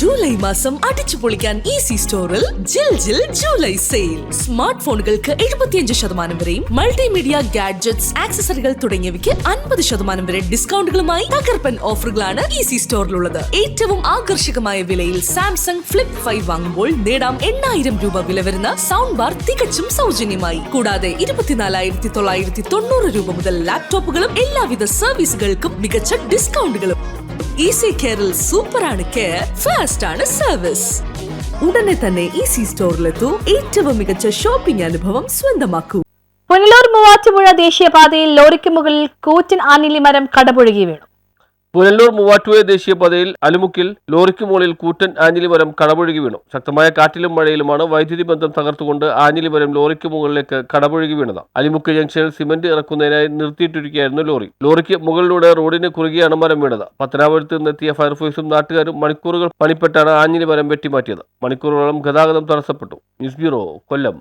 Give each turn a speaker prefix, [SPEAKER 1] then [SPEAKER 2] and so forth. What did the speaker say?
[SPEAKER 1] July മാസം അടിച്ചു പൊളിക്കാൻ ഈസി സ്റ്റോറിൽ ജിൽ ജിൽ ജൂലൈ സെയിൽ സ്മാർട്ട് ഫോണുകൾക്ക് എഴുപത്തിയഞ്ച് ശതമാനം വരെയും മൾട്ടിമീഡിയ ഗാഡ്ജറ്റ്സ് ആക്സസറികൾ തുടങ്ങിയവയ്ക്ക് അൻപത് ശതമാനം വരെ ഡിസ്കൗണ്ടുകളുമായി തകർപ്പൻ ഓഫറുകളാണ് ഈസി സ്റ്റോറിലുള്ളത് ഏറ്റവും ആകർഷകമായ വിലയിൽ സാംസങ് ഫ്ലിപ്പ് ഫൈവ് വാങ്ങുമ്പോൾ നേടാം എണ്ണായിരം രൂപ വില വരുന്ന സൗണ്ട് ബാർ തികച്ചും സൗജന്യമായി. കൂടാതെ ഇരുപത്തിനാലായിരത്തി തൊള്ളായിരത്തി തൊണ്ണൂറ് രൂപ മുതൽ ലാപ്ടോപ്പുകളും എല്ലാവിധ സർവീസുകൾക്കും മികച്ച ഡിസ്കൗണ്ടുകളും ഈസി കെയറിൽ ആണ് കെയർ ഫാസ്റ്റ് ആണ് സർവീസ് ഉടനെ തന്നെ ഈസി സ്റ്റോറിലെത്തൂ ഏറ്റവും മികച്ച ഷോപ്പിംഗ് അനുഭവം സ്വന്തമാക്കൂ.
[SPEAKER 2] പുനലൂർ മൂവാറ്റുപുഴ ദേശീയപാതയിൽ ലോറിക്ക് മുകളിൽ കൂറ്റൻ ആനിലി മരം കടപുഴകി വീണു.
[SPEAKER 3] പുനലൂർ മൂവാറ്റുപുഴ ദേശീയപാതയിൽ അലുമുക്കിൽ ലോറിക്ക് മുകളിൽ കൂറ്റൻ ആഞ്ഞിലിമരം കടപുഴകി വീണു. ശക്തമായ കാറ്റിലും മഴയിലുമാണ് വൈദ്യുതി ബന്ധം തകർത്തുകൊണ്ട് ആഞ്ഞിലിമരം ലോറിക്ക് മുകളിലേക്ക് കടപുഴകി വീണത്. അലിമുക്ക് ജംഗ്ഷനിൽ സിമന്റ് ഇറക്കുന്നതിനായി നിർത്തിയിട്ടിരിക്കുകയായിരുന്നു ലോറി. ലോറിക്ക് മുകളിലൂടെ റോഡിന് കുറുകിയാണ് മരം വീണത്. പത്തനാപുരത്ത് നിന്നെത്തിയ ഫയർഫോഴ്സും നാട്ടുകാരും മണിക്കൂറുകൾ പണിപ്പെട്ടാണ് ആഞ്ഞിലിമരം വെട്ടിമാറ്റിയത്. മണിക്കൂറുകളോളം ഗതാഗതം തടസ്സപ്പെട്ടു. News bureau Kollam.